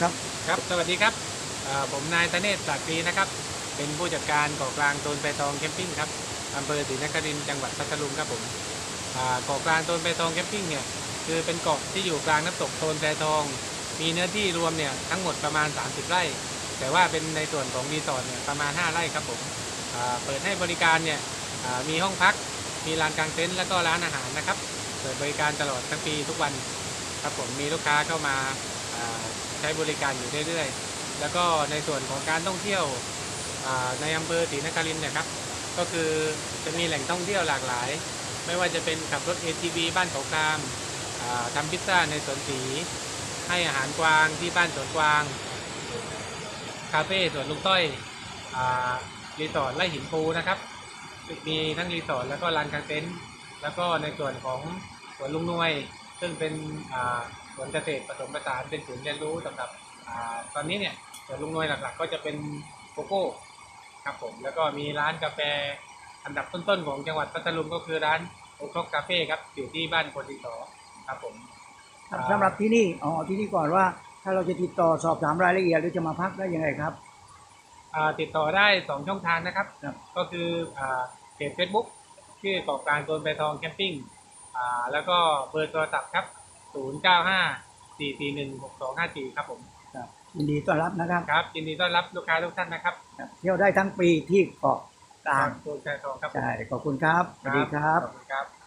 ครับ ครับ สวัสดีครับเอ่อผมนายตเนศศักดีนะครับ เป็นผู้จัดการเกาะกลางโตนไปตองแคมปิ้งครับอำเภอศรีนครินทร์จังหวัดพัทลุงครับผมอ่าเกาะกลางโตนไปตองแคมปิ้งเนี่ยคือเป็นเกาะที่อยู่กลางน้ำตกโตนแพทอง มีเนื้อที่รวมเนี่ยทั้งหมดประมาณ 30 ไร่ แต่ว่าเป็นในส่วนของรีสอร์ทเนี่ยประมาณ 5 ไร่ครับผมอ่าเปิดให้บริการเนี่ยอ่ามีห้องพัก มีลานกลางเต็นท์แล้วก็ร้านอาหารนะครับ เปิดบริการตลอดทั้งปีทุกวันครับผมมีลูกค้าเข้ามาอ่า ใช้บริการอยู่เรื่อยๆ แล้วก็ในส่วนของการท่องเที่ยวในอำเภอศรีนครินเนี่ยครับก็คือจะมีแหล่งท่องเที่ยวหลากหลาย ไม่ว่าจะเป็นขับรถ ATV บ้านเขาคามทำพิซซ่าในสวนสี ให้อาหารกวางที่บ้านสวนกวาง คาเฟ่สวนลุงต้อยอรีสอร์ทไร่หินปูนะครับ มีทั้งรีสอร์ทแล้วก็ลานกางเต็นท์แล้วก็ในส่วนของสวนลุงนวย ซึ่งเป็นอ่าสวนเกษตรผสมผสานเป็นศูนย์เรียนรู้สำหรับอาตอนนี้เนี่ยสวนลุงนวยหลักๆ ก็จะเป็นโกโก้ครับผมแล้วก็มีร้านกาแฟอันดับต้นๆของจังหวัดพัทลุงก็คือร้านโอคอกคาเฟ่ครับอยู่ที่บ้านคนดินสอครับผมครับสำหรับที่นี่อ๋อที่นี่ก่อนว่า ถ้าเราจะติดต่อสอบถามรายละเอียดหรือจะมาพักได้ยังไงครับอ่าติดต่อได้2ช่องทางนะครับครับก็คืออ่าเพจเฟซบุ๊กชื่อเกาะกลางโซนใบทองแคมปิ้ง อ่าแล้วก็เบอร์โทรศัพท์ครับ 095 441 6254 ครับผมครับยินดีต้อนรับนะครับ ครับยินดีต้อนรับลูกค้าทุกท่านนะครับครับเที่ยวได้ทั้งปีที่เกาะกลางโซนใบทองครับผมใช่ขอบคุณครับสวัสดีครับ ขอบคุณครับ